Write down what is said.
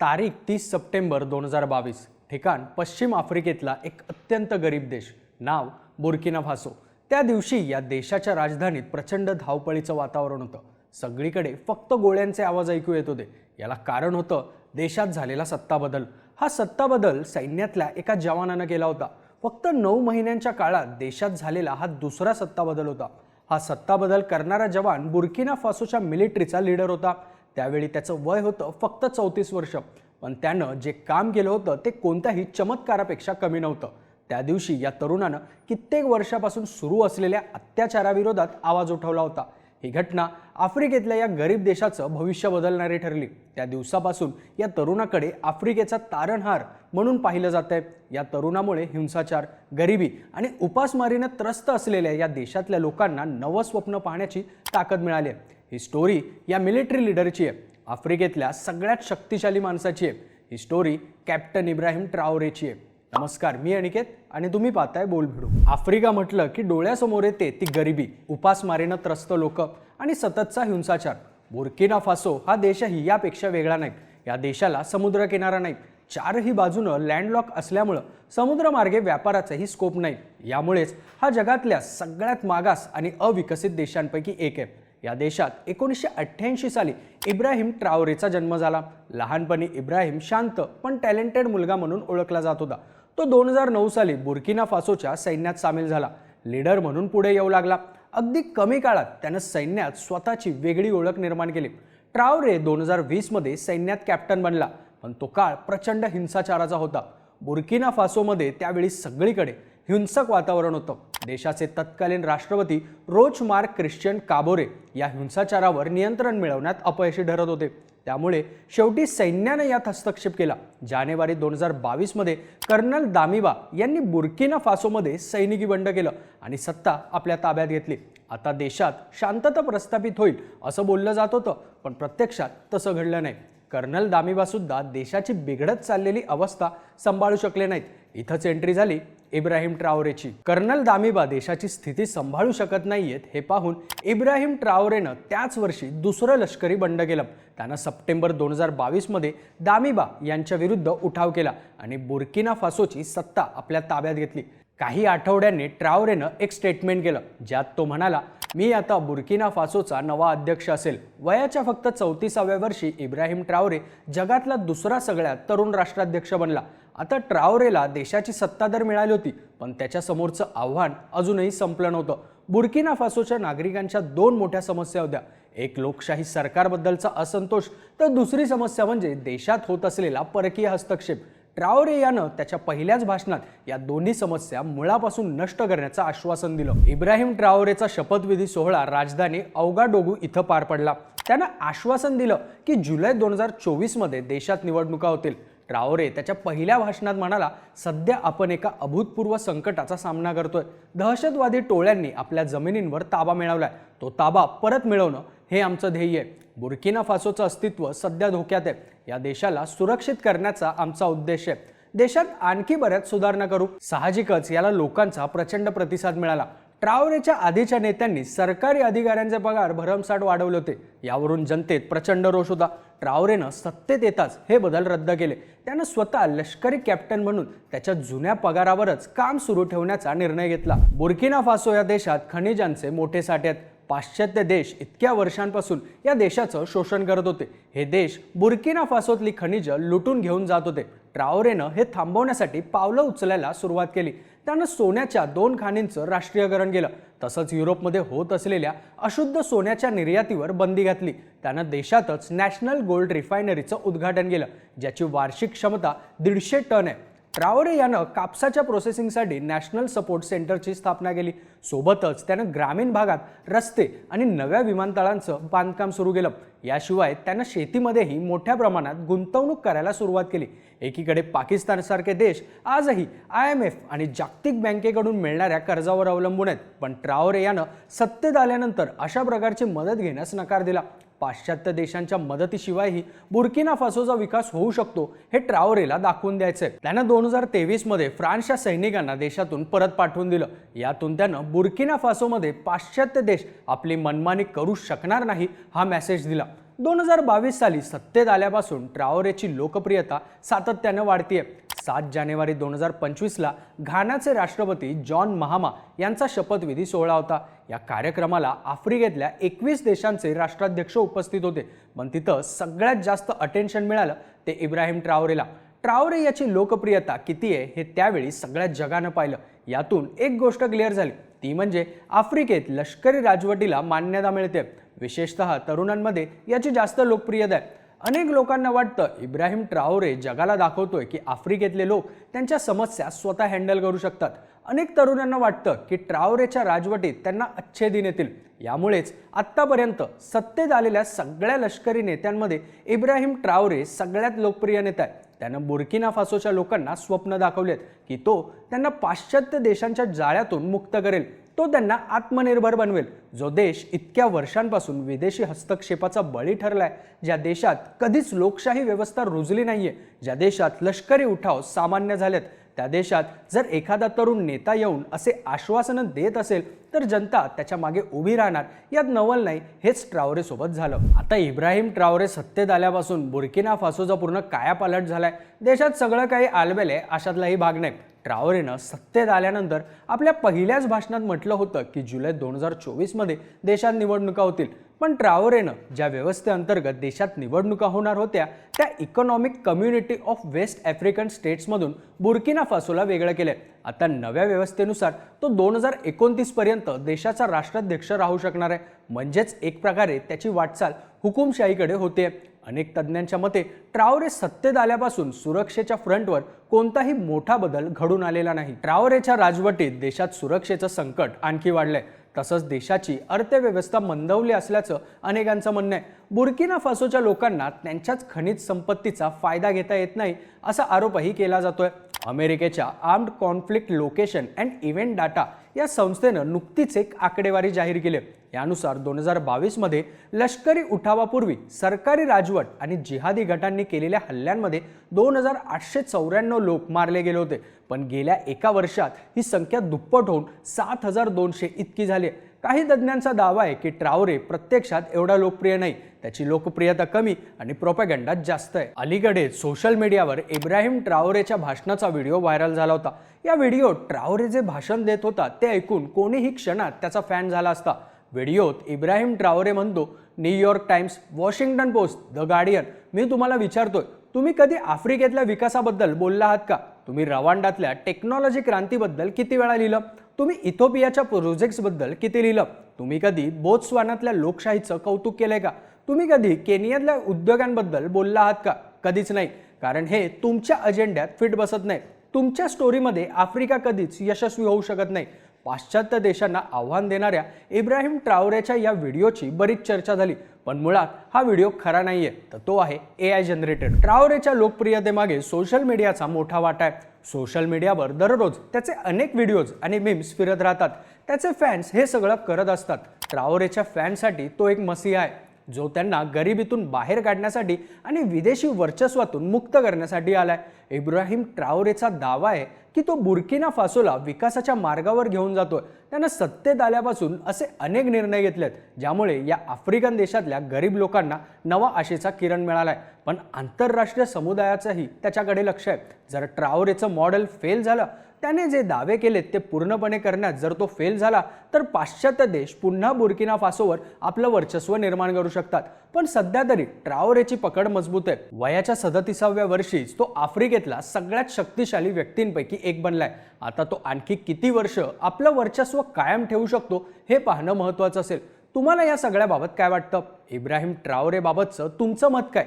तारीख तीस सप्टेंबर दोन हजार बावीस. ठिकाण पश्चिम आफ्रिकेतला एक अत्यंत गरीब देश. नाव बुर्किना फासो त्या दिवशी या देशाच्या राजधानीत प्रचंड धावपळीचं वातावरण होतं. सगळीकडे फक्त गोळ्यांचे आवाज ऐकू येत होते. याला कारण होतं देशात झालेला सत्ता बदल हा सत्ता बदल सैन्यातल्या एका जवानानं केला होता. फक्त नऊ महिन्यांच्या काळात देशात झालेला हा दुसरा सत्ता बदल होता. हा सत्ता बदल करणारा जवान बुर्किना फासोच्या मिलिटरीचा लीडर होता. त्यावेळी त्याचं वय होतं फक्त चौतीस वर्ष. पण त्यानं जे काम केलं होतं ते कोणत्याही चमत्कारापेक्षा कमी नव्हतं. त्या दिवशी या तरुणानं कित्येक वर्षापासून सुरू असलेल्या अत्याचाराविरोधात आवाज उठवला होता. ही घटना आफ्रिकेतल्या या गरीब देशाचं भविष्य बदलणारी ठरली. त्या दिवसापासून या तरुणाकडे आफ्रिकेचा तारणहार म्हणून पाहिलं जात आहे या तरुणामुळे हिंसाचार गरिबी आणि उपासमारीनं त्रस्त असलेल्या या देशातल्या लोकांना नवं स्वप्न पाहण्याची ताकद मिळाली आहे. ही स्टोरी या मिलिटरी लिडरची आहे. आफ्रिकेतल्या सगळ्यात शक्तिशाली माणसाची आहे. ही स्टोरी कॅप्टन इब्राहिम ट्रावरेची आहे. नमस्कार मी अनिकेत आणि तुम्ही पाहताय बोल भिडू. आफ्रिका म्हटलं की डोळ्यासमोर येते ती गरिबी उपासमारीनं त्रस्त लोक आणि सततचा हिंसाचार. बुर्किना फासो हा देशही यापेक्षा वेगळा नाही. या देशाला समुद्रकिनारा नाही. चारही बाजूनं लँडलॉक असल्यामुळं समुद्रमार्गे व्यापाराचाही स्कोप नाही. यामुळेच हा जगातल्या सगळ्यात मागास आणि अविकसित देशांपैकी एक आहे. या देशात एकोणीसशे अठ्ठ्याऐंशी साली इब्राहिम ट्रावरेचा जन्म झाला. लहानपणी इब्राहिम शांत पण टॅलेंटेड मुलगा म्हणून ओळखला जात होता. तो दोन हजार नऊ साली बुर्किना फासोच्या सैन्यात सामील झाला. लीडर म्हणून पुढे येऊ लागला. अगदी कमी काळात त्यानं सैन्यात स्वतःची वेगळी ओळख निर्माण केली. ट्रावरे दोन हजार वीसमध्ये सैन्यात कॅप्टन बनला. पण तो काळ प्रचंड हिंसाचाराचा होता. बुर्किना फासोमध्ये त्यावेळी सगळीकडे हिंसक वातावरण होतं. देशाचे तत्कालीन राष्ट्रपती रोच मार्क क्रिश्चियन काबोरे या हिंसाचारावर नियंत्रण मिळवण्यात अपयशी ठरत होते. त्यामुळे शेवटी सैन्यानं यात हस्तक्षेप केला. जानेवारी दोन हजार बावीसमध्ये कर्नल दामिबा यांनी बुर्किना फासोमध्ये सैनिकी बंड केलं आणि सत्ता आपल्या ताब्यात घेतली. आता देशात शांतता प्रस्थापित होईल असं बोललं जात होतं पण प्रत्यक्षात तसं घडलं नाही. कर्नल दामिबासुद्धा देशाची बिघडत चाललेली अवस्था सांभाळू शकले नाहीत. इथंच एंट्री झाली इब्राहिम ट्रावरेची कर्नल दामिबा देशाची स्थिती सांभाळू शकत नाहीयेत हे पाहून इब्राहिम ट्राओरेनं त्याच वर्षी दुसरं लष्करी बंड केलं. त्यानं सप्टेंबर दोन हजार बावीसमध्ये दामिबा यांच्या विरुद्ध उठाव केला आणि बुर्किना फासोची सत्ता आपल्या ताब्यात घेतली. काही आठवड्यांनी ट्रावरेनं एक स्टेटमेंट केलं ज्यात तो म्हणाला मी आता बुर्किना फासोचा नवा अध्यक्ष असेल. वयाच्या फक्त चौतीसाव्या वर्षी इब्राहिम ट्रावरे जगातला दुसरा सगळ्यात तरुण राष्ट्राध्यक्ष बनला. आता ट्रावरेला देशाची सत्तादर मिळाली होती पण त्याच्या समोरचं आव्हान अजूनही संपलं नव्हतं. बुर्किना फासोच्या नागरिकांच्या दोन मोठ्या समस्या होत्या. एक लोकशाही सरकारबद्दलचा असंतोष तर दुसरी समस्या म्हणजे देशात होत असलेला परकीय हस्तक्षेप. ट्रावरे यानं त्याच्या पहिल्याच भाषणात या दोन्ही समस्या मुळापासून नष्ट करण्याचं आश्वासन दिलं. इब्राहिम ट्रावरेचा शपथविधी सोहळा राजधानी औगाडोगू इथं पार पडला. त्यानं आश्वासन दिलं की जुलै दोन हजार चोवीसमध्ये देशात निवडणुका होतील. ट्रावरे त्याच्या पहिल्या भाषणात म्हणाला सध्या आपण एका अभूतपूर्व संकटाचा सामना करतोय. दहशतवादी टोळ्यांनी आपल्या जमिनींवर ताबा मिळवलाय. तो ताबा परत मिळवणं हे आमचं ध्येय आहे. बुर्किना फासोचं अस्तित्व सध्या धोक्यात आहे. या देशाला सुरक्षित करण्याचा आमचा उद्देश आहे. देशात आणखी बऱ्याच सुधारणा करू. साहजिकच याला लोकांचा प्रचंड प्रतिसाद मिळाला. ट्रावरेच्या आधीच्या नेत्यांनी सरकारी अधिकाऱ्यांचे पगार भरमसाठ वाढवले होते. यावरून जनतेत प्रचंड रोष होता. ट्रावरेनं सत्तेत येताच हे बदल रद्द केले. त्यानं स्वतः लष्करी कॅप्टन म्हणून त्याच्या जुन्या पगारावरच काम सुरू ठेवण्याचा निर्णय घेतला. बुर्किना फासो या देशात खनिजांचे मोठे साठे आहेत. पाश्चात्य देश इतक्या वर्षांपासून या देशाचं शोषण करत होते. हे देश बुर्किना फासोतली खनिजं लुटून घेऊन जात होते. ट्राओरेनं हे थांबवण्यासाठी पावलं उचलायला सुरुवात केली. त्यानं सोन्याच्या दोन खाणींचं राष्ट्रीयकरण केलं. तसंच युरोपमध्ये होत असलेल्या अशुद्ध सोन्याच्या निर्यातीवर बंदी घातली. त्यानं देशातच नॅशनल गोल्ड रिफायनरीचं उद्घाटन केलं ज्याची वार्षिक क्षमता दीडशे टन आहे. रावरे यानं कापसाच्या प्रोसेसिंगसाठी नॅशनल सपोर्ट सेंटरची स्थापना केली. सोबतच त्यानं ग्रामीण भागात रस्ते आणि नव्या विमानतळांचं बांधकाम सुरू केलं. याशिवाय त्यानं शेतीमध्येही मोठ्या प्रमाणात गुंतवणूक करायला सुरुवात केली. एकीकडे पाकिस्तानसारखे देश आजही आय एम एफ आणि जागतिक बँकेकडून मिळणाऱ्या कर्जावर अवलंबून आहेत. पण ट्रावरे यानं सत्तेत आल्यानंतर अशा प्रकारची मदत घेण्यास नकार दिला. पाश्चात्य देशांच्या मदतीशिवायही बुर्किना फासोचा विकास होऊ शकतो हे ट्राओरेला दाखवून द्यायचंय. त्यानं दोन हजार तेवीसमध्ये फ्रान्सच्या सैनिकांना देशातून परत पाठवून दिलं. यातून त्यानं बुर्किना फासोमध्ये पाश्चात्य देश आपली मनमानी करू शकणार नाही हा मेसेज दिला. दोन हजार बावीस साली सत्तेत आल्यापासून ट्राओरेची लोकप्रियता सातत्यानं वाढतीये. सात जानेवारी दोन हजार पंचवीसला घानाचे राष्ट्रपती जॉन महामा यांचा शपथविधी सोहळा होता. या कार्यक्रमाला आफ्रिकेतल्या एकवीस देशांचे राष्ट्राध्यक्ष उपस्थित होते. पण तिथं सगळ्यात जास्त अटेन्शन मिळालं ते इब्राहिम ट्रावरेला ट्रावरे याची लोकप्रियता किती आहे हे त्यावेळी सगळ्या जगानं पाहिलं. यातून एक गोष्ट क्लिअर झाली. ती म्हणजे आफ्रिकेत लष्करी राजवटीला मान्यता मिळते. विशेषतः तरुणांमध्ये याची जास्त लोकप्रियता आहे. अनेक लोकांना वाटतं इब्राहिम ट्राओरे जगाला दाखवतोय की आफ्रिकेतले लोक त्यांच्या समस्या स्वतः हँडल करू शकतात. अनेक तरुणांना वाटतं की ट्राओरेच्या राजवटीत त्यांना अच्छेदिन येतील यामुळेच आत्तापर्यंत सत्तेत आलेल्या सगळ्या लष्करी नेत्यांमध्ये इब्राहिम ट्राओरे सगळ्यात लोकप्रिय नेता आहे त्यानं बुर्किना फासोच्या लोकांना स्वप्न दाखवलेत की तो त्यांना पाश्चात्य देशांच्या जाळ्यातून मुक्त करेल. तो त्यांना आत्मनिर्भर बनवेल. जो देश इतक्या वर्षांपासून विदेशी हस्तक्षेपाचा बळी ठरलाय ज्या देशात कधीच लोकशाही व्यवस्था रुजली नाहीये ज्या देशात लष्करी उठाव सामान्य झालेत त्या देशात जर एखादा तरुण नेता येऊन असे आश्वासनं देत असेल तर जनता त्याच्यामागे उभी राहणार. यात नवल नाही हेच ट्रावरे सोबत झालं. आता इब्राहिम ट्रावरे सत्तेत आल्यापासून बुर्किना फासोचा पूर्ण कायापालट झालाय. देशात सगळं काही आलबेले अशातलाही भाग नाही. ट्रावरेनं सत्तेत आल्यानंतर आपल्या पहिल्याच भाषणात म्हटलं होतं की जुलै दोन हजार चोवीसमध्ये देशात निवडणुका होतील. पण ट्रावरेनं ज्या व्यवस्थेअंतर्गत देशात निवडणुका होणार होत्या त्या economic community of West African स्टेट्समधून Burkina फासोला वेगळं केलं आता नव्या व्यवस्थेनुसार तो दोन हजार एकोणतीसपर्यंत देशाचा राष्ट्राध्यक्ष राहू शकणार आहे. म्हणजेच एक प्रकारे त्याची वाटचाल हुकुमशाहीकडे होते अनेक तज्ज्ञांच्या मते ट्रावरे सत्तेत आल्यापासून सुरक्षेच्या फ्रंटवर कोणताही मोठा बदल घडून आलेला नाही. ट्रावरेच्या राजवटीत देशात सुरक्षेचं संकट आणखी वाढलंय. तसंच देशाची अर्थव्यवस्था मंदवली असल्याचं अनेकांचं म्हणणं आहे. बुर्किना फासोच्या लोकांना त्यांच्याच खनिज संपत्तीचा फायदा घेता येत नाही असा आरोपही केला जातोय. अमेरिकेच्या armed conflict location and event data या संस्थेनं नुकतीच एक आकडेवारी जाहीर केली. यानुसार दोन हजार बावीसमध्ये लष्करी उठावापूर्वी सरकारी राजवट आणि जिहादी गटांनी केलेल्या हल्ल्यांमध्ये दोन हजार आठशे चौऱ्याण्णव लोक मारले गेले होते. पण गेल्या एका वर्षात ही संख्या दुप्पट होऊन सात हजार दोनशे इतकी झाली काही तज्ज्ञांचा दावा आहे की ट्रावरे प्रत्यक्षात एवढा लोकप्रिय नाही. त्याची लोकप्रियता कमी आणि प्रोपॅगंडा जास्त आहे. अलीकडे सोशल मीडियावर इब्राहिम ट्रावरेच्या भाषणाचा व्हिडिओ व्हायरल झाला होता. या व्हिडिओत ट्रावरे जे भाषण देत होता ते ऐकून कोणीही क्षणात त्याचा फॅन झाला असता. व्हिडिओत इब्राहिम ट्रावरे म्हणतो New York Times Washington Post the Guardian. मी तुम्हाला विचारतोय तुम्ही कधी आफ्रिकेतल्या विकासाबद्दल बोलला आहात का? तुम्ही रवांडातल्या टेक्नॉलॉजी क्रांतीबद्दल किती वेळा लिहिलं? तुम्ही इथोपियाच्या प्रोजेक्ट्सबद्दल किती लिहिलं? तुम्ही कधी बोत्सवानातल्या लोकशाहीचं कौतुक केलंय का? तुम्ही कधी केनियातल्या उद्योगांबद्दल बोलला आहात का? कधीच नाही. कारण हे तुमच्या अजेंड्यात फिट बसत नाही. तुमच्या स्टोरीमध्ये आफ्रिका कधीच यशस्वी होऊ शकत नाही. पाश्चात्य देशांना आव्हान देणाऱ्या इब्राहिम ट्रावरेच्या या व्हिडिओची बरीच चर्चा झाली. पण मुळात हा व्हिडिओ खरा नाहीये तर तो आहे ए आय जनरेटेड ट्रावरेच्या लोकप्रियतेमागे सोशल मीडियाचा मोठा वाटा आहे. सोशल मीडियावर दररोज त्याचे अनेक व्हिडिओज आणि मीम्स फिरत राहतात. त्याचे फॅन्स हे सगळं करत असतात. ट्रावरेच्या फॅनसाठी तो एक मसीहा आहे. जो त्यांना गरिबीतून बाहेर काढण्यासाठी आणि विदेशी वर्चस्वातून मुक्त करण्यासाठी आलाय. इब्राहिम ट्राओरेचा दावा आहे की तो बुर्किना फासोला विकासाच्या मार्गावर घेऊन जातोय. त्यानं सत्तेत आल्यापासून असे अनेक निर्णय घेतलेत ज्यामुळे या आफ्रिकन देशातल्या गरीब लोकांना नवा आशेचा किरण मिळालाय. पण आंतरराष्ट्रीय समुदायाचंही त्याच्याकडे लक्ष आहे. जर ट्राओरेचं मॉडेल फेल झालं त्याने जे दावे केलेत ते पूर्णपणे करण्यात जर तो फेल झाला तर पाश्चात्य देश पुन्हा बुर्किना फासोवर आपलं वर्चस्व निर्माण करू शकतात. पण सध्या तरी ट्राओरेची पकड मजबूत आहे. वयाच्या सदतीसाव्या वर्षीच तो आफ्रिकेतला सगळ्यात शक्तिशाली व्यक्तींपैकी एक बनलाय. आता तो आणखी किती वर्ष आपलं वर्चस्व कायम ठेवू शकतो हे पाहणं महत्त्वाचं असेल. तुम्हाला या सगळ्याबाबत काय वाटतं? इब्राहिम ट्राओरेबाबतचं तुमचं मत काय?